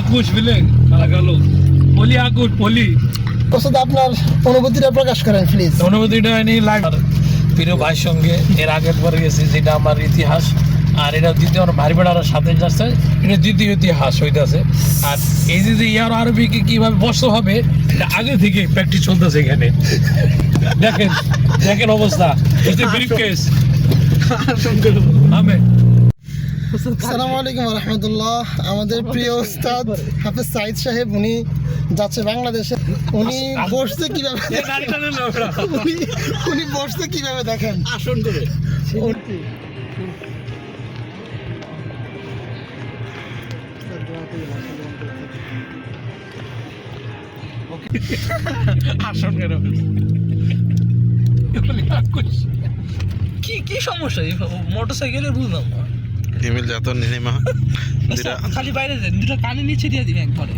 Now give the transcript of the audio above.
আকুশ ফিলে গেল পলি আকুশ পলি। ওস্তাদ আপনার অনুভূতিটা প্রকাশ করেন প্লিজ অনুভূতিটা নিয়ে লাইভ প্রিয় ভাইয়ের সঙ্গে এর আগের পরে গেছি যেটা আমার ইতিহাস আর এটা দ্বিতীয় আমার ভাই বেড়ার সাথে যাচ্ছে এটা দ্বিতীয় ইতিহাস হইতেছে। আর এই যে যে ইয়ার আরবিকে কীভাবে বসতে হবে এটা আগে থেকে প্র্যাকটিস চলতেছে এখানে। দেখেন দেখেন অবস্থা। ব্রিফ কেস আমি আসসালামু আলাইকুম রহমতুল্লাহ। আমাদের প্রিয় উস্তাদ হাফেজ সাইদ সাহেব উনি যাচ্ছে বাংলাদেশে। উনি বসতে কীভাবে উনি বসছে কীভাবে দেখেন? আসন আসন কেন? কি কি সমস্যা? মোটর সাইকেলের বুঝলাম না। ইমেল নিনিমা নীলিমা খালি বাইরে যান দুটো কানে নিচে দিয়ে দিবেন একবারে।